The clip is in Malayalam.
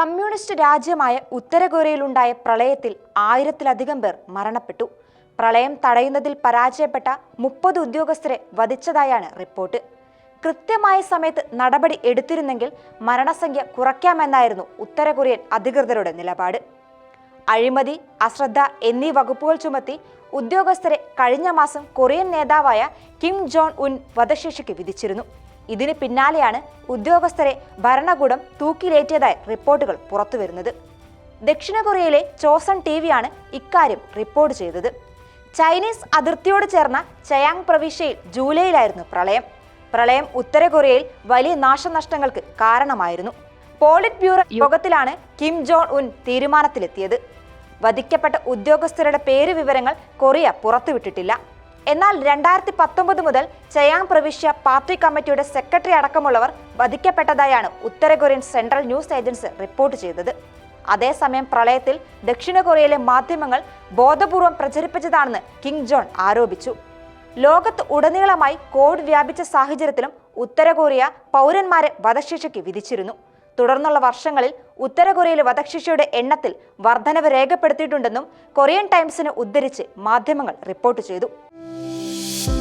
കമ്മ്യൂണിസ്റ്റ് രാജ്യമായ ഉത്തര കൊറിയയിലുണ്ടായ പ്രളയത്തിൽ ആയിരത്തിലധികം പേർ മരണപ്പെട്ടു. പ്രളയം തടയുന്നതിൽ പരാജയപ്പെട്ട മുപ്പത് ഉദ്യോഗസ്ഥരെ വധിച്ചതായാണ് റിപ്പോർട്ട്. കൃത്യമായ സമയത്ത് നടപടി എടുത്തിരുന്നെങ്കിൽ മരണസംഖ്യ കുറയ്ക്കാമെന്നായിരുന്നു ഉത്തര കൊറിയൻ അധികൃതരുടെ നിലപാട്. അഴിമതി അശ്രദ്ധ എന്നീ വകുപ്പുകൾ ചുമത്തി ഉദ്യോഗസ്ഥരെ കഴിഞ്ഞ മാസം കൊറിയൻ നേതാവായ കിം ജോൺ ഉൻ വധശിക്ഷയ്ക്ക് വിധിച്ചിരുന്നു. ഇതിന് പിന്നാലെയാണ് ഉദ്യോഗസ്ഥരെ ഭരണകൂടം തൂക്കിലേറ്റിയതായി റിപ്പോർട്ടുകൾ പുറത്തുവരുന്നത്. ദക്ഷിണ കൊറിയയിലെ ചോസൺ ടി വിയാണ് ഇക്കാര്യം റിപ്പോർട്ട് ചെയ്തത്. ചൈനീസ് അതിർത്തിയോട് ചേർന്ന ചയാങ് പ്രവിശ്യയിൽ ജൂലൈയിലായിരുന്നു പ്രളയം. പ്രളയം ഉത്തര കൊറിയയിൽ വലിയ നാശനഷ്ടങ്ങൾക്ക് കാരണമായിരുന്നു. പോളിറ്റ് ബ്യൂറോ യോഗത്തിലാണ് കിം ജോൺ ഉൻ തീരുമാനത്തിലെത്തിയത്. വധിക്കപ്പെട്ട ഉദ്യോഗസ്ഥരുടെ പേര് വിവരങ്ങൾ കൊറിയ പുറത്തുവിട്ടിട്ടില്ല. എന്നാൽ രണ്ടായിരത്തി പത്തൊമ്പത് മുതൽ ചയാങ് പ്രവിശ്യ പാർട്ടി കമ്മിറ്റിയുടെ സെക്രട്ടറി അടക്കമുള്ളവർ വധിക്കപ്പെട്ടതായാണ് ഉത്തര Korean central news agency report ചെയ്തത്. അതേസമയം പ്രളയത്തിൽ ദക്ഷിണ കൊറിയയിലെ മാധ്യമങ്ങൾ ബോധപൂർവം പ്രചരിപ്പിച്ചതാണെന്ന് കിങ് ജോൺ ആരോപിച്ചു. ലോകത്ത് ഉടനീളമായി കോവിഡ് വ്യാപിച്ച സാഹചര്യത്തിലും ഉത്തര കൊറിയ പൗരന്മാരെ വധശിക്ഷയ്ക്ക് വിധിച്ചിരുന്നു. തുടർന്നുള്ള വർഷങ്ങളിൽ ഉത്തര കൊറിയയിലെ വധശിക്ഷയുടെ എണ്ണത്തിൽ വർധനവ് രേഖപ്പെടുത്തിയിട്ടുണ്ടെന്നും കൊറിയൻ ടൈംസിനെ ഉദ്ധരിച്ച് മാധ്യമങ്ങൾ റിപ്പോർട്ട് ചെയ്തു. Bye.